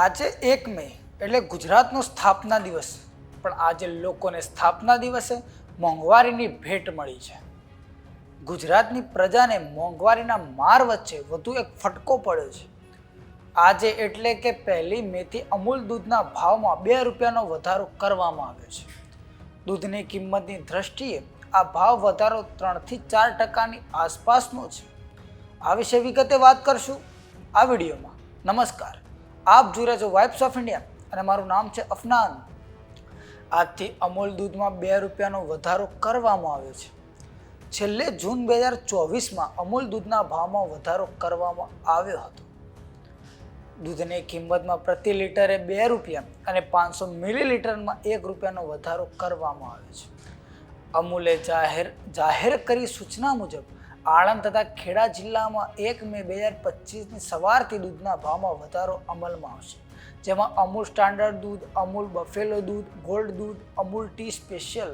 આજે એક મે, એટલે ગુજરાતનો સ્થાપના દિવસ. પણ આજે લોકોને સ્થાપના દિવસે મોંઘવારીની ભેટ મળી છે. ગુજરાતની પ્રજાને મોંઘવારીના માર વચ્ચે વધુ એક ફટકો પડ્યો છે. આજે એટલે કે પહેલી મેથી અમૂલ દૂધના ભાવમાં બે રૂપિયાનો વધારો કરવામાં આવ્યો છે. દૂધની કિંમતની દ્રષ્ટિએ આ ભાવ વધારો ત્રણથી ચાર ટકાની આસપાસનો છે. આ વિશે વિગતે વાત કરશું આ વિડીયોમાં. નમસ્કાર. આપ જોઈ રહ્યા છો વાઇબ્સ ઓફ ઇન્ડિયા અને મારું નામ છે અફનાન. આજથી અમૂલ દૂધમાં બે રૂપિયાનો વધારો કરવામાં આવ્યો છે. છેલ્લે જૂન બે હજાર ચોવીસમાં અમૂલ દૂધના ભાવમાં વધારો કરવામાં આવ્યો હતો. દૂધની કિંમતમાં પ્રતિ લીટરે બે રૂપિયા અને પાંચસો મિલીલીટરમાં એક રૂપિયાનો વધારો કરવામાં આવ્યો છે. અમૂલે જાહેર જાહેર કરી સૂચના મુજબ આણંદ તથા ખેડા જિલ્લામાં એક મે બે હજાર પચીસની સવારથી દૂધના ભાવમાં વધારો અમલમાં આવશે. જેમાં અમૂલ સ્ટાન્ડર્ડ દૂધ, અમૂલ બફેલો દૂધ, ગોલ્ડ દૂધ, અમૂલ ટી સ્પેશિયલ,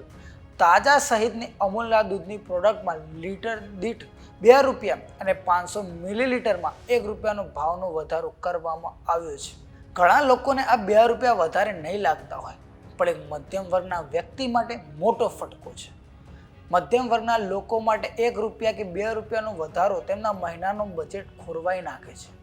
તાજા સહિતની અમૂલના દૂધની પ્રોડક્ટમાં લીટર દીઠ બે રૂપિયા અને પાંચસો મિલીલીટરમાં એક રૂપિયાનો ભાવનો વધારો કરવામાં આવ્યો છે. ઘણા લોકોને આ બે રૂપિયા વધારે નહીં લાગતા હોય, પણ એક મધ્યમ વર્ગના વ્યક્તિ માટે મોટો ફટકો છે. મધ્યમ વર્ગના લોકો માટે એક રૂપિયા કે બે રૂપિયાનો વધારો તેમના મહિનાનું બજેટ ખોરવાઈ નાખે છે.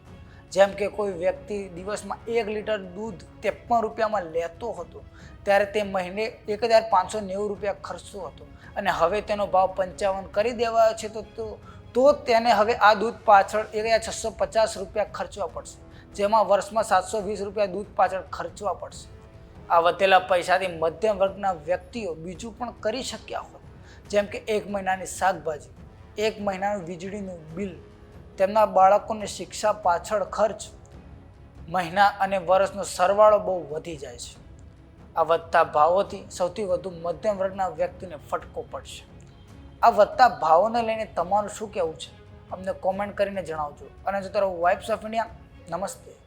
જેમ કે કોઈ વ્યક્તિ દિવસમાં એક લીટર દૂધ ત્રેપન રૂપિયામાં લેતો હતો, ત્યારે તે મહિને એક હજાર પાંચસો નેવું રૂપિયા ખર્ચતો હતો અને હવે તેનો ભાવ પંચાવન કરી દેવાયો છે તો તો- તેને હવે આ દૂધ પાછળ એક હજાર છસો પચાસ રૂપિયા ખર્ચવા પડશે, જેમાં વર્ષમાં સાતસો વીસ રૂપિયા દૂધ પાછળ ખર્ચવા પડશે. આ વધેલા પૈસાથી મધ્યમ વર્ગના વ્યક્તિઓ બીજું પણ કરી શક્યા હોત. જેમ કે એક મહિનાની શાકભાજી, એક મહિનાનું વીજળીનું બિલ, તેમના બાળકોની શિક્ષા પાછળ ખર્ચ, મહિના અને વર્ષનો સરવાળો બહુ વધી જાય છે. આ વધતા ભાવોથી સૌથી વધુ મધ્યમ વર્ગના વ્યક્તિને ફટકો પડશે. આ વધતા ભાવોને લઈને તમારું શું કહેવું છે? અમને કોમેન્ટ કરીને જણાવજો. અને જો તારો વાઇબ્સ ઓફ ઇન્ડિયા નમસ્તે.